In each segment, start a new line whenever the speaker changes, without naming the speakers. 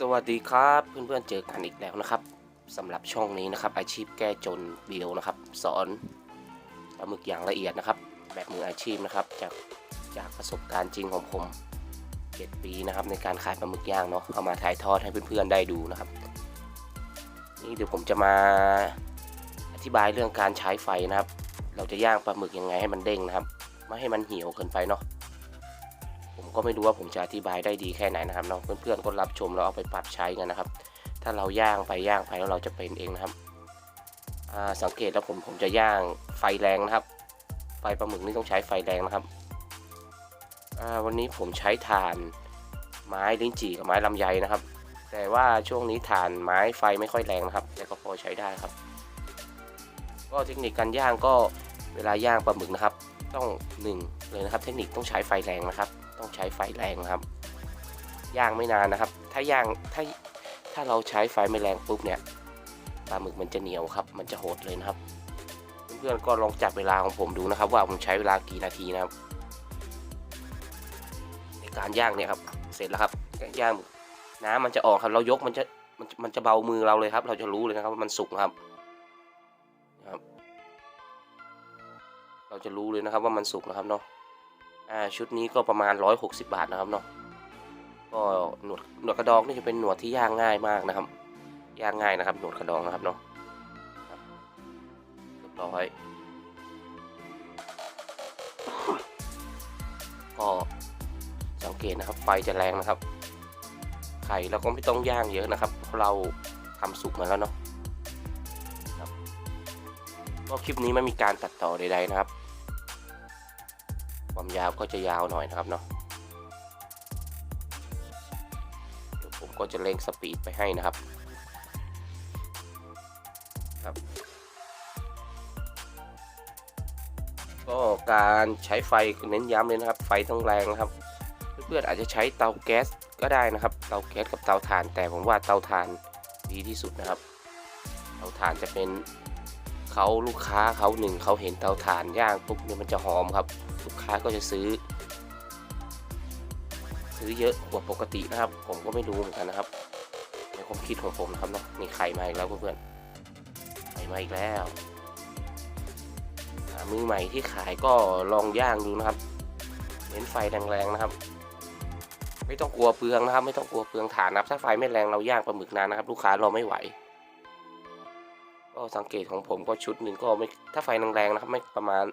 สวัสดีครับเพื่อนๆเจอกันอีกแล้วนะครับสำหรับช่องนี้นะครับ อาชีพแก้จนวิดีโอนะครับ สอนปลาหมึกอย่างละเอียดนะครับ แบบมืออาชีพนะครับ จากจากประสบการณ์จริงของผม7ปีนะครับในการขายปลาหมึกย่างเนาะเอามาถ่ายทอดให้เพื่อนๆได้ดูนะครับ นี่เดี๋ยวผมจะมาอธิบายเรื่องการใช้ไฟนะครับ เราจะย่างปลาหมึกยังไงให้มันเด้งนะครับ ไม่ให้มันเหี่ยวเกินไปเนาะ ผมก็ไม่รู้ว่าผมจะอธิบายได้ดีแค่ไหนนะครับเนาะเพื่อนๆก็รับชมแล้วเอาไปปรับใช้กันนะครับ ถ้าเราย่างไปย่างไปแล้วเราจะเป็นเองนะครับสังเกตแล้วผมผมจะย่างไฟแรงนะครับ ไฟปลาหมึกนี่ต้องใช้ไฟแรงนะครับวันนี้ผมใช้ถ่านไม้ลิ้นจี่กับไม้ลำไยนะครับ แต่ว่าช่วงนี้ถ่านไม้ไฟไม่ค่อยแรงนะครับ แต่ก็พอใช้ได้ครับ ก็เทคนิคการย่างก็เวลาย่างปลาหมึกนะครับ ต้องหนึ่งเลยนะครับ เทคนิคต้องใช้ไฟแรงนะครับ ต้องใช้ไฟแรงนะครับ ย่างไม่นานนะครับ ถ้าย่างถ้าถ้าเราใช้ไฟไม่แรงปุ๊บเนี่ยปลาหมึกมันจะเหนียวครับ มันจะโหดเลยนะครับ เพื่อนๆก็ลองจับเวลาของผมดูนะครับ ว่าผมใช้เวลากี่นาทีนะครับ ในการย่างเนี่ยครับ เสร็จแล้วครับย่างน้ำมันจะออกครับ เรายกมันจะมันมันจะเบามือเราเลยครับ เราจะรู้เลยนะครับว่ามันสุกครับนะครับ เราจะรู้เลยนะครับว่ามันสุกนะครับเนาะ อ่าชุดนี้ก็ประมาณ 160 บาทนะครับเนาะก็หนวดหนวดกระดองนี่จะเป็นหนวดที่ย่างง่ายมากนะครับย่างง่ายนะครับหนวดกระดองนะครับเนาะครับเรียบร้อยก็สังเกตนะครับไฟจะแรงนะครับ ไข่เราก็ไม่ต้องย่างเยอะนะครับเพราะเราทำสุกมาแล้วเนาะก็คลิปนี้ไม่มีการตัดต่อใดๆนะครับ ความยาวก็จะยาวหน่อยนะครับเนาะเดี๋ยวผมก็จะเร่งสปีดไปให้นะครับครับก็การใช้ไฟเน้นย้ำเลยนะครับ ไฟต้องแรงนะครับ เพื่อนๆอาจจะใช้เตาแก๊สก็ได้นะครับ เตาแก๊สกับเตาถ่าน แต่ผมว่าเตาถ่านดีที่สุดนะครับ เตาถ่านจะเป็นเขาลูกค้าเขาหนึ่งเขาเห็นเตาถ่านย่างปุ๊บเนี่ยมันจะหอมครับ ลูกค้าก็จะซื้อ ซื้อเยอะกว่าปกตินะครับ ผมก็ไม่รู้เหมือนกันนะครับในความคิดของผมนะครับเนาะมีไข่มาอีกแล้วเพื่อนๆไข่มาอีกแล้วมือใหม่ที่ขายก็ลองย่างดูนะครับเน้นไฟแรงๆนะครับ ไม่ต้องกลัวเปลืองนะครับ ไม่ต้องกลัวเปลืองถ่านนะครับ ถ้าไฟไม่แรงเราย่างปลาหมึกนานนะครับ ลูกค้ารอไม่ไหวก็สังเกตของผมก็ชุดหนึ่งก็ไม่ถ้าไฟแรงๆนะครับ ไม่ประมาณ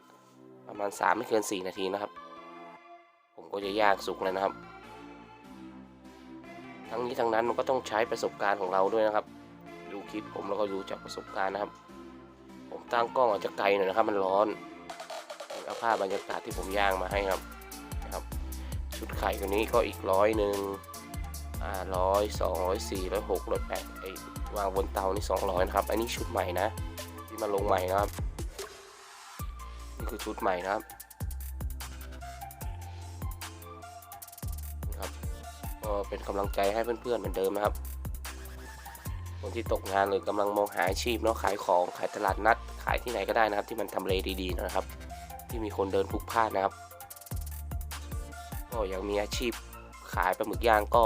ประมาณ 3 ไม่เกิน 4 นาทีนะครับ ผมก็จะย่างสุกเลยนะครับ ทั้งนี้ทั้งนั้นมันก็ต้องใช้ประสบการณ์ของเราด้วยนะครับ ดูคลิปผมแล้วก็ดูจากประสบการณ์นะครับ ผมตั้งกล้องอาจจะไกลหน่อยนะครับ มันร้อนเอาภาพบรรยากาศที่ผมย่างมาให้ครับนะครับ ชุดไข่ตัวนี้ก็อีกร้อยหนึ่งอ่าร้อยสองร้อยสี่ร้อยหกร้อยแปดไอวางบนเตานี่สองร้อยนะครับ อันนี้ชุดใหม่นะ ที่มาลงใหม่นะครับ นี่คือชุดใหม่นะครับนะครับก็เป็นกำลังใจให้เพื่อนๆเหมือนเดิมนะครับ คนที่ตกงานหรือกำลังมองหาอาชีพเนาะขายของขายตลาดนัด ขายที่ไหนก็ได้นะครับ ที่มันทำเลดีๆนะครับ ที่มีคนเดินพลุกพล่านนะครับก็ยังมีอาชีพขายปลาหมึกย่างก็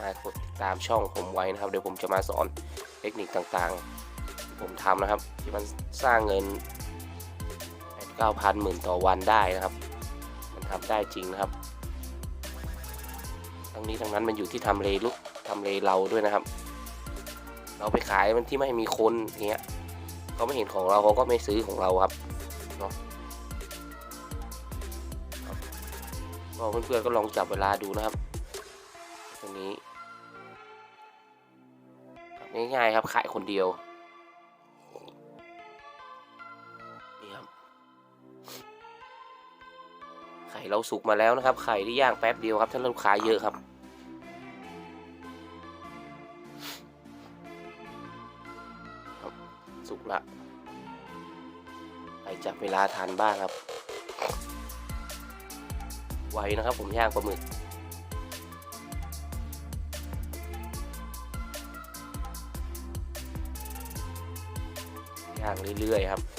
มากดติดตามช่องผมไว้นะครับ เดี๋ยวผมจะมาสอนเทคนิคต่างๆ ที่ผมทำนะครับ ที่มันสร้างเงิน เก้าพันหมื่นต่อวันได้นะครับ มันทำได้จริงนะครับ ทั้งนี้ทั้งนั้นมันอยู่ที่ทำเลลุกทำเลเราด้วยนะครับ เราไปขายมันที่ไม่มีคนอย่างเงี้ยเขาไม่เห็นของเราเขาก็ไม่ซื้อของเราครับเนาะครับก็เพื่อนๆก็ลองจับเวลาดูนะครับ ตรงนี้ง่ายๆครับขายคนเดียว เราสุกมาแล้วนะครับ ไข่ที่ย่างแป๊บเดียวครับ ถ้าลูกค้าเยอะครับครับ สุกละไปจับเวลาทานบ้างครับ ไวนะครับผมย่างปลาหมึกย่างเรื่อยๆครับ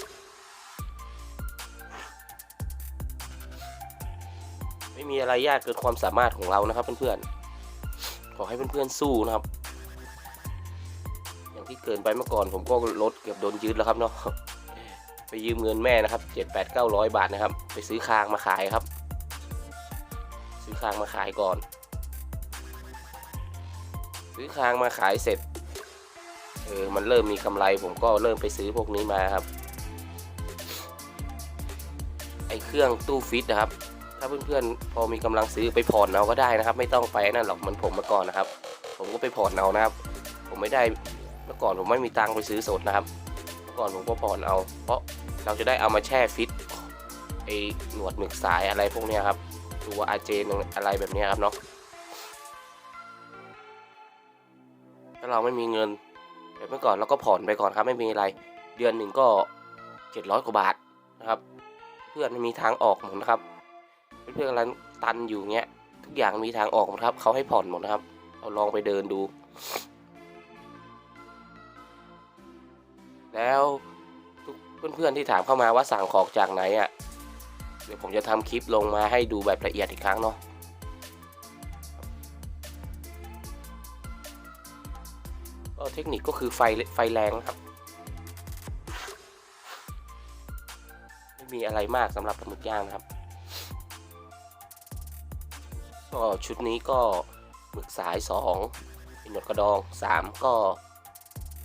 ไม่มีอะไรยากเกินความสามารถของเรานะครับเพื่อนๆขอให้เพื่อนๆสู้นะครับ อย่างที่เกินไปเมื่อก่อนผมก็รถเกือบโดนยึดแล้วครับเนาะไปยืมเงินแม่นะครับเจ็ดแปดเก้าร้อยบาทนะครับ ไปซื้อคางมาขายครับ ซื้อคางมาขายก่อน ซื้อคางมาขายเสร็จเออมันเริ่มมีกำไรผมก็เริ่มไปซื้อพวกนี้มาครับ ไอเครื่องตู้ฟิตนะครับ ถ้าเพื่อนๆพอมีกำลังซื้อไปผ่อนเอาก็ได้นะครับ ไม่ต้องไปนั่นหรอกเหมือนผมเมื่อก่อนนะครับ ผมก็ไปผ่อนเอานะครับ ผมไม่ได้เมื่อก่อนผมไม่มีตังค์ไปซื้อสดนะครับ เมื่อก่อนผมก็ผ่อนเอา เพราะเราจะได้เอามาแช่ฟิตไอหนวดหมึกสายอะไรพวกนี้ครับตัวอาเจนอะไรแบบนี้ครับเนาะถ้าเราไม่มีเงินแบบเมื่อก่อนเราก็ผ่อนไปก่อนครับ ไม่มีอะไร เดือนหนึ่งก็เจ็ดร้อยกว่าบาทนะครับ เพื่อนม่มีทางออกหมดนะครับ เพื่อนๆกำลังตันอยู่เงี้ยทุกอย่างมีทางออกหมดครับเขาให้ผ่อนหมดนะครับ เราลองไปเดินดู แล้วทุกเพื่อนๆที่ถามเข้ามาว่าสั่งของจากไหนอะ่ะเดี๋ยวผมจะทำคลิปลงมาให้ดูแบบละเอียดอีกครั้งเนาะก็เทคนิคก็คือไฟไฟแรงนะครับ ไม่มีอะไรมากสำหรับปลาหมึกย่างนะครับ ก็ชุดนี้ก็หมึกสาย2เป็นหนวดกระดอง 3 ก็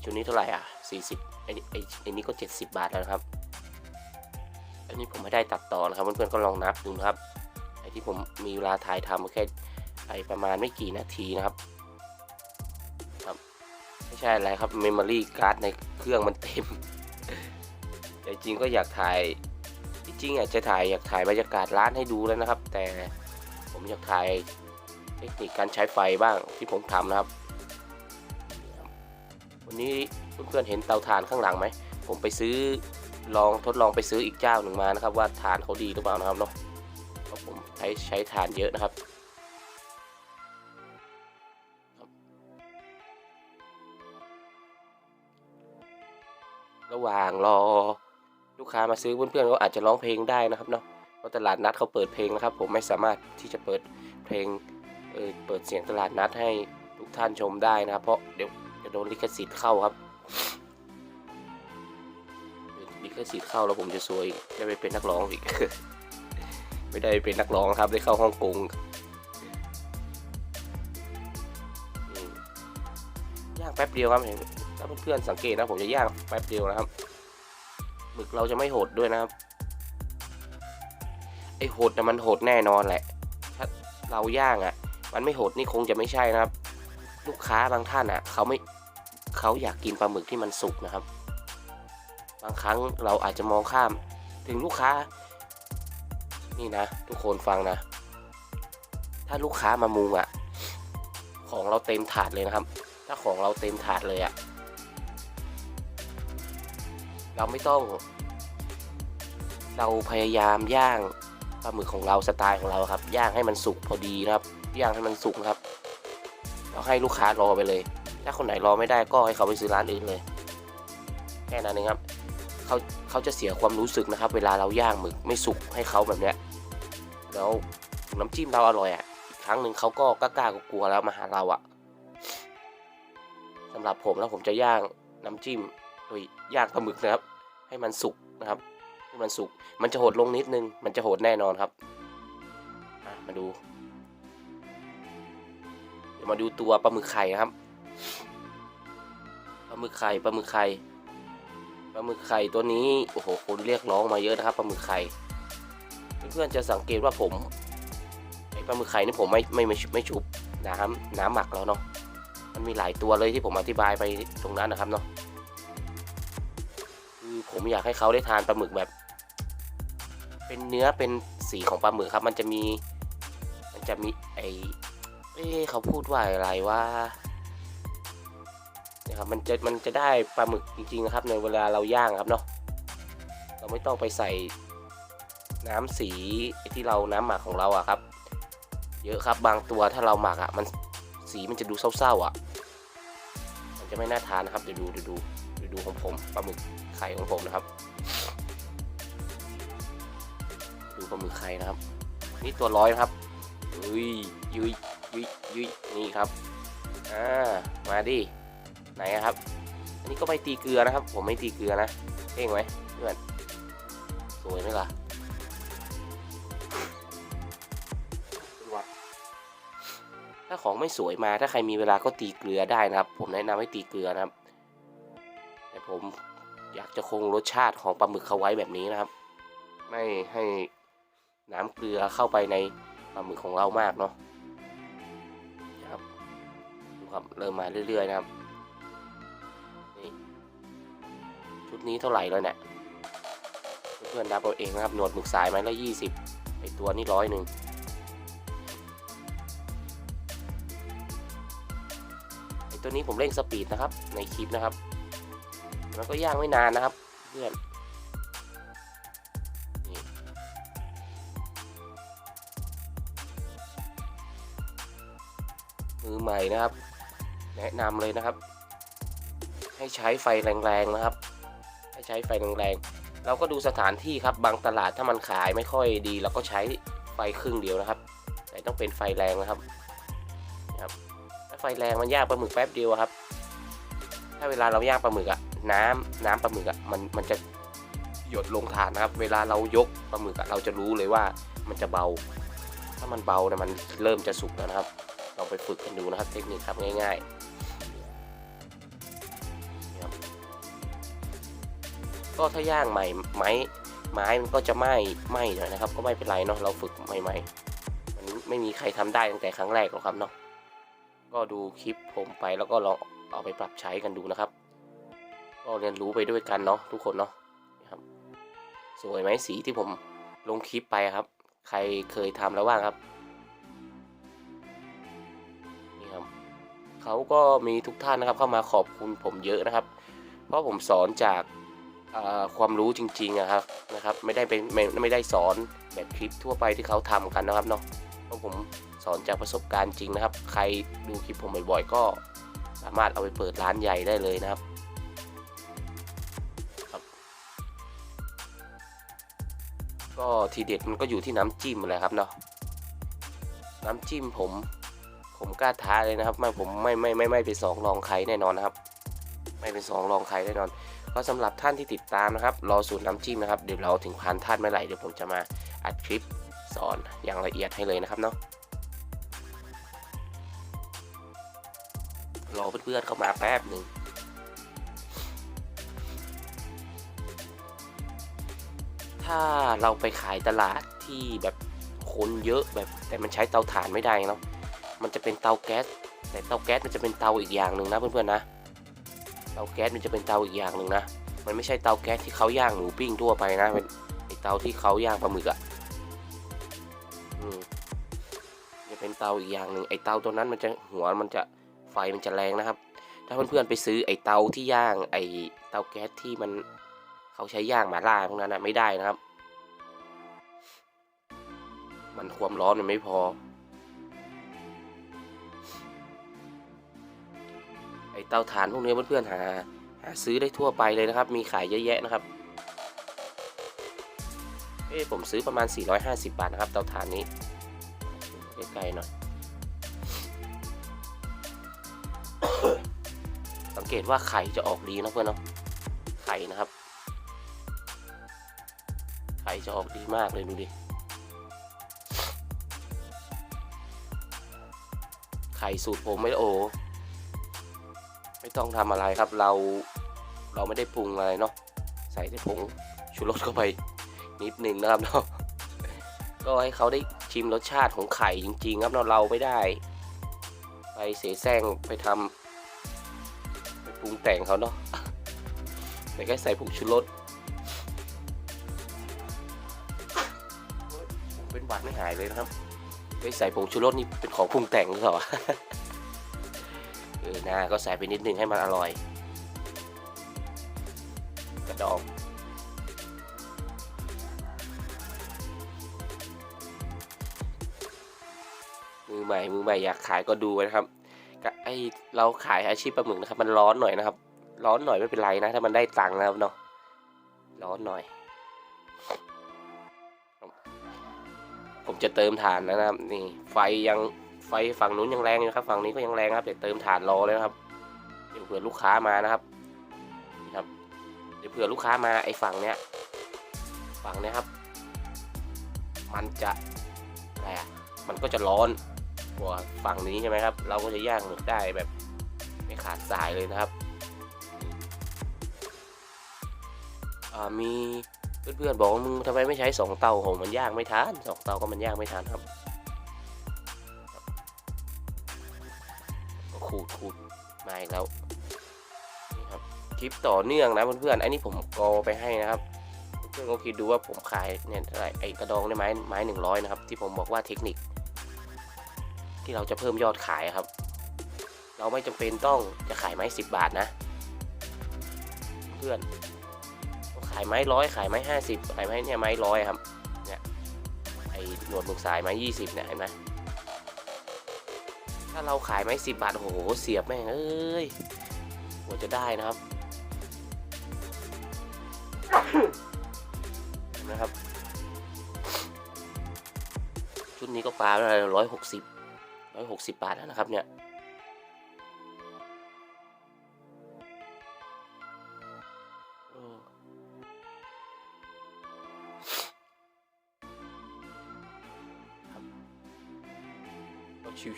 ชุดนี้เท่าไหร่อะ 40ไอ้นี่ไอ้ไอ้นี่ก็ 70 บาทแล้วนะครับ อันนี้ผมไม่ได้ตัดต่อนะครับเพื่อนๆก็ลองนับดูนะครับไอ้ที่ผมมีเวลาถ่ายทำแค่ไปประมาณไม่กี่นาทีนะครับครับ ไม่ใช่อะไรครับเมมโมรี่การ์ดในเครื่องมันเต็ม แต่จริงก็อยากถ่ายจริงๆอยากจะถ่ายอยากถ่ายบรรยากาศร้านให้ดูแล้วนะครับ แต่ ผมอยากถ่ายเทคนิคการใช้ไฟบ้างที่ผมทำนะครับ วันนี้เพื่อนๆเห็นเตาถ่านข้างหลังไหม ผมไปซื้อลองทดลองไปซื้ออีกเจ้าหนึ่งมานะครับ ว่าถ่านเขาดีหรือเปล่านะครับเนาะเพราะผมใช้ใช้ถ่านเยอะนะครับระหว่างรอลูกค้ามาซื้อเพื่อนๆก็อาจจะร้องเพลงได้นะครับเนาะ ราะตลาดนัดเขาเปิดเพลงนะครับ ผมไม่สามารถที่จะเปิดเพลงเออเปิดเสียงตลาดนัดให้ทุกท่านชมได้นะครับ เพราะเดี๋ยวจะโดนลิขสิทธิ์เข้าครับลิขสิทธิ์เข้าแล้วผมจะซวยอีกไปเป็นนักร้องอีก ไม่ได้เป็นนักร้องครับได้เข้าฮ่องกงย่างแป๊บเดียวครับถ้าเพื่อนๆสังเกตนะผมจะย่างแป๊บเดียวนะครับหมึกเราจะไม่โหดด้วยนะครับ ไอโหดนะมันโหดแน่นอนแหละ ถ้าเราย่างอะ่ะ มันไม่โหดนี่คงจะไม่ใช่นะครับ ลูกค้าบางท่านอะ่ะ เขาไม่เขาอยากกินปลาหมึกที่มันสุกนะครับ บางครั้งเราอาจจะมองข้าม ถึงลูกค้า นี่นะ ทุกคนฟังนะ ถ้าลูกค้ามามุงอะ่ะ ของเราเต็มถาดเลยนะครับ ถ้าของเราเต็มถาดเลยอะ่ะเราไม่ต้อง เราพยายามย่างาหมึกของเราสไตล์ของเราครับ ย่างให้มันสุกพอดีนะครับ ย่างให้มันสุกนะครับเราให้ลูกค้ารอไปเลย ถ้าคนไหนรอไม่ได้ก็ให้เขาไปซื้อร้านอื่นเลย แค่นั้นเองครับเขาเขาจะเสียความรู้สึกนะครับ เวลาเราย่างหมึกไม่สุกให้เขาแบบเนี้ยแล้วน้ำจิ้มเราอร่อยอะครั้งหนึ่งเขาก็กล้ากลัวแล้วมาหาเราอะสำหรับผมแล้วผมจะย่างน้ำจิ้มโดยย่างปลาหมึกนะครับ ให้มันสุกนะครับ ให้มันสุกมันจะโหดลงนิดนึง มันจะโหดแน่นอนครับ มาดู เดี๋ยวมาดูตัวปลาหมึกไข่นะครับ ปลาหมึกไข่ ปลาหมึกไข่ ปลาหมึกไข่ตัวนี้ โอ้โห คนเรียกร้องมาเยอะนะครับปลาหมึกไข่ เพื่อนๆจะสังเกตว่าผมไอปลาหมึกไข่นี่ผมไม่ไม่ไม่ไม่ชุบน้ำน้ำหมักแล้วเนาะ มันมีหลายตัวเลยที่ผมอธิบายไปตรงนั้นนะครับเนาะคือผมอยากให้เขาได้ทานปลาหมึกแบบ เป็นเนื้อเป็นสีของปลาหมึกครับ มันจะมี มันจะมีไอเอ้เขาพูดว่าอะไรว่านี่ยครับมันจะมันจะได้ปลาหมึกจริงๆนะครับ ในเวลาเราย่างครับเนาะเราไม่ต้องไปใส่น้ำสีที่เราน้ำหมักของเราอะครับ เยอะครับบางตัวถ้าเราหมักอะมันสีมันจะดูเศร้าๆอะมันจะไม่น่าทานนะครับเดี๋ยวดูเดี๋ยวดูเดี๋ยวดูของผมปลาหมึกไข่ของผมนะครับ ปลาหมึกไข่นะครับ นี่ตัวร้อยครับยุยยุยยุยยุยนี่ครับอ่ามาดิไหนครับ อันนี้ก็ไม่ตีเกลือนะครับ ผมไม่ตีเกลือนะเท่งไหมเพื่อนสวยไหมล่ะถ้าของไม่สวยมาถ้าใครมีเวลาก็ตีเกลือได้นะครับ ผมแนะนำให้ตีเกลือนะครับ แต่ผมอยากจะคงรสชาติของปลาหมึกเขาไว้แบบนี้นะครับ ไม่ให้ น้ำเกลือเข้าไปในปลาหมึกของเรามากเนาะนะครับดูครับเริ่มมาเรื่อยๆนะครับนี่ชุดนี้เท่าไหร่แล้วเนี่ยเพื่อนๆนับเอาเองนะครับหนวดหมึกสายไม้ละยี่สิบไอตัวนี้ร้อยหนึ่งไอตัวนี้ผมเร่งสปีดนะครับในคลิปนะครับมันก็ย่างไม่นานนะครับ เพื่อน มือใหม่นะครับ แนะนำเลยนะครับ ให้ใช้ไฟแรงๆนะครับ ให้ใช้ไฟแรงๆเราก็ดูสถานที่ครับ บางตลาดถ้ามันขายไม่ค่อยดีเราก็ใช้ไฟครึ่งเดียวนะครับ แต่ต้องเป็นไฟแรงนะครับนะครับถ้าไฟแรงมันย่างปลาหมึกแป๊บเดียวครับ ถ้าเวลาเราย่างปลาหมึกอะน้ำน้ำปลาหมึกอะมันมันจะหยดลงฐานนะครับ เวลาเรายกปลาหมึกอะเราจะรู้เลยว่ามันจะเบา ถ้ามันเบาเนี่ยมันเริ่มจะสุกแล้วนะครับ ลองไปฝึกกันดูนะครับเทคนิคครับง่ายๆนะครับก็ถ้าย่างใหม่ไม้ไม้มันก็จะไหม้ไหม้หน่อยนะครับ ก็ไม่เป็นไรเนาะเราฝึกใหม่ๆมันไม่มีใครทำได้ตั้งแต่ครั้งแรกหรอกครับเนาะก็ดูคลิปผมไปแล้วก็ลองเอาไปปรับใช้กันดูนะครับ ก็เรียนรู้ไปด้วยกันเนาะทุกคนเนาะนะครับสวยไหมสีที่ผมลงคลิปไปครับ ใครเคยทำแล้วบ้างครับ เขาก็มีทุกท่านนะครับเข้ามาขอบคุณผมเยอะนะครับ เพราะผมสอนจากความรู้จริงๆนะครับนะครับ ไม่ได้เป็นไม่ไม่ได้สอนแบบคลิปทั่วไปที่เขาทำกันนะครับเนาะเพราะผมสอนจากประสบการณ์จริงนะครับ ใครดูคลิปผมบ่อยๆ ก็สามารถเอาไปเปิดร้านใหญ่ได้เลยนะครับก็ทีเด็ดมันก็อยู่ที่น้ำจิ้มแหละครับเนาะน้ำจิ้มผม ผมกล้าท้าเลยนะครับไม่ผมไม่ไม่ไม่ไม่เป็นสองรองใครแน่นอนนะครับ ไม่เป็นสองรองใครแน่นอน ก็สำหรับท่านที่ติดตามนะครับ รอสูตรน้ำจิ้มนะครับเดี๋ยวเราถึงพันท่านเมื่อไหร่เดี๋ยวผมจะมาอัดคลิปสอนอย่างละเอียดให้เลยนะครับเนาะรอเพื่อนๆเข้ามาแป๊บหนึ่งถ้าเราไปขายตลาดที่แบบคนเยอะแบบแต่มันใช้เตาถ่านไม่ได้เนาะ มันจะเป็นเตาแก๊ส แต่เตาแก๊สมันจะเป็นเตาอีกอย่างหนึ่งนะเพื่อนๆนะ เตาแก๊สมันจะเป็นเตาอีกอย่างหนึ่งนะ มันไม่ใช่เตาแก๊สที่เขาย่างหมูปิ้งทั่วไปนะเป็นไอเตาที่เขาย่างปลาหมึกอะ่ะอืมจะเป็นเตาอีกอย่างหนึ่งไอเตาตัวนั้นมันจะหัวมันจะไฟมันจะแรงนะครับ ถ้าเพื่อนๆไปซื้อไอเตาที่ย่าง ไอเตาแก๊สที่มันเขาใช้ย่างหมาล่าพวกนั้นนะไม่ได้นะครับ มันความร้อนมันไม่พอ อเตาถ่านพวกนี้เพื่อนๆหาหาซื้อได้ทั่วไปเลยนะครับ มีขายเยอะแยะนะครับเอ้ผมซื้อประมาณ 450 บาทนะครับเตาถ่านนี้ใกล้ๆหน่อยสังเกตว่าไข่จะออกดีนะเพื่อนเนาะไข่นะครับ ไข่จะออกดีมากเลยดูดิไข่สูตรผมไม่โอ ต้องทำอะไรครับเราเราไม่ได้ปรุงอะไรเนาะใส่แต่ผงชูรสเข้าไปนิดนึงนะครับเนาะก็ให้เขาได้ชิมรสชาติของไข่จริง ๆ ครับเนาะเราไม่ได้ ไปเสแสร้งไปทำไปปรุงแต่งเขาเนาะแต่แค่ใส่ผงชูรสเป็นหวัดไม่หายเลยนะครับไปใส่ผงชูรสนี่เป็นของปรุงแต่งหรือเปล่า ออนะก็ใส่ไปนิดนึงให้มันอร่อย กระดองมือใหม่มือใหม่อยากขายก็ดูนะครับไอเราขายอาชีพปลาหมึกนะครับ มันร้อนหน่อยนะครับ ร้อนหน่อยไม่เป็นไรนะ ถ้ามันได้ตังค์นะครับเนาะร้อนหน่อย ผมจะเติมถ่านนะครับนี่ไฟยัง ไฟฝั่งนู้นยังแรงอยู่ครับ ฝั่งนี้ก็ยังแรงครับเดี๋ยวเติมถ่านรอเลยนะครับเดี๋ยวเผื่อลูกค้ามานะครับนี่ครับเดี๋ยวเผื่อลูกค้ามาไอ้ฝั่งเนี้ยฝั่งเนี้ยครับ มันจะอะไรอะมันก็จะร้อนกว่าฝั่งนี้ใช่ไหมครับ เราก็จะย่างหมึกได้แบบไม่ขาดสายเลยนะครับอ่ามีเพื่อนๆบอกมึงทำไมไม่ใช้สองเตาโหมันย่างไม่ทันสองเตาก็มันย่างไม่ทันครับ ขูดขูดมาอีกแล้วนี่ครับคลิปต่อเนื่องนะเพื่อนๆอันนี้ผมกอไปให้นะครับเพื่อนก็คิดดูว่าผมขายเนี่ยเท่าไหร่ไอ้กระดองในไม้ไม้หนึ่งร้อยนะครับ ที่ผมบอกว่าเทคนิค ที่เราจะเพิ่มยอดขายครับ เราไม่จำเป็นต้องจะขายไม้สิบบาทนะ เพื่อนขายไม้ร้อยขายไม้ห้าสิบขายไม้เนี่ยไม้ร้อยครับเนี่ยไอ้หนวดมึกสายไม้ยี่สิบเนี่ยเห็นไหมาเราขายไม้สิบบาทโอ้โหเสียบแม่งเอ้ยกว่าจะได้นะครับนะครับ ชุดนี้ก็ปลาอะไรร้อยหกสิบร้อยหกสิบบาทแล้วนะครับเนี่ย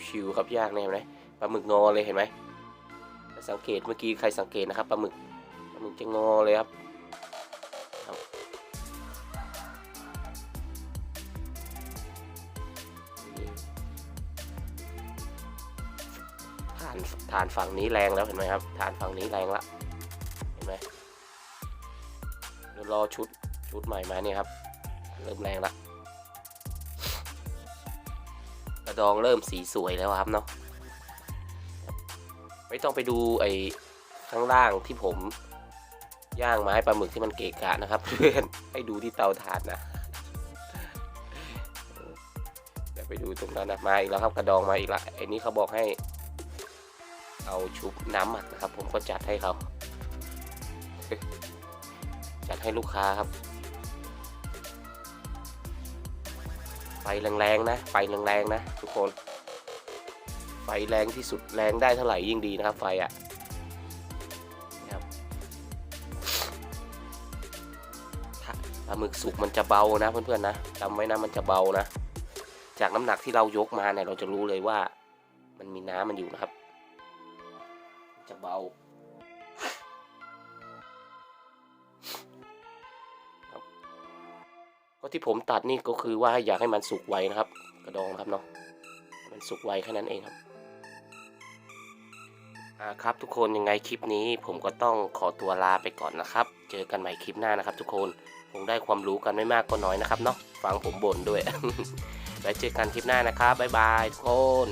ชิวๆครับย่างเนี่ยเห็นไหมปลาหมึกงอเลยเห็นไหมสังเกตเมื่อกี้ใครสังเกตนะครับปลาหมึกปลาหมึกจะงอเลยครับฐานฐานฝั่งนี้แรงแล้วเห็นไหมครับฐานฝั่งนี้แรงละเห็นไหมเดี๋ยวรอชุดชุดใหม่มาเนี่ยครับ เริ่มแรงละ ดองเริ่มสีสวยแล้วครับเนาะไม่ต้องไปดูไอ้ข้างล่างที่ผมย่างไม้ปลาหมึกที่มันเกะกะนะครับ เพื่อนให้ดูที่เตาถ่านนะเดี๋ยวไปดูตรงนั้นนะมาอีกแล้วครับกระดองมาอีกละไอ้นี้เขาบอกให้เอาชุบน้ำหมักนะครับ ผมก็จัดให้เขาจัดให้ลูกค้าครับ ไฟแรงๆนะ ไฟแรงๆนะ ทุกคน ไฟแรงที่สุดแรงได้เท่าไหร่ยิ่งดีนะครับ ไฟอะ่ะนะครับปลาหมึกสุกมันจะเบานะเพื่อนๆนะจำไว้นะมันจะเบานะ จากน้ำหนักที่เรายกมาเนี่ยเราจะรู้เลยว่า มันมีน้ำมันอยู่นะครับ จะเบา ก็ที่ผมตัดนี่ก็คือว่าอยากให้มันสุกไวนะครับ กระดองครับเนาะมันสุกไวแค่นั้นเองครับอ่าครับทุกคนยังไงคลิปนี้ผมก็ต้องขอตัวลาไปก่อนนะครับ เจอกันใหม่คลิปหน้านะครับ ทุกคนคงได้ความรู้กันไม่มากก็น้อยนะครับเนาะฟังผมบ่นด้วยไว้เจอกันคลิปหน้านะครับบ๊ายบายทุกคน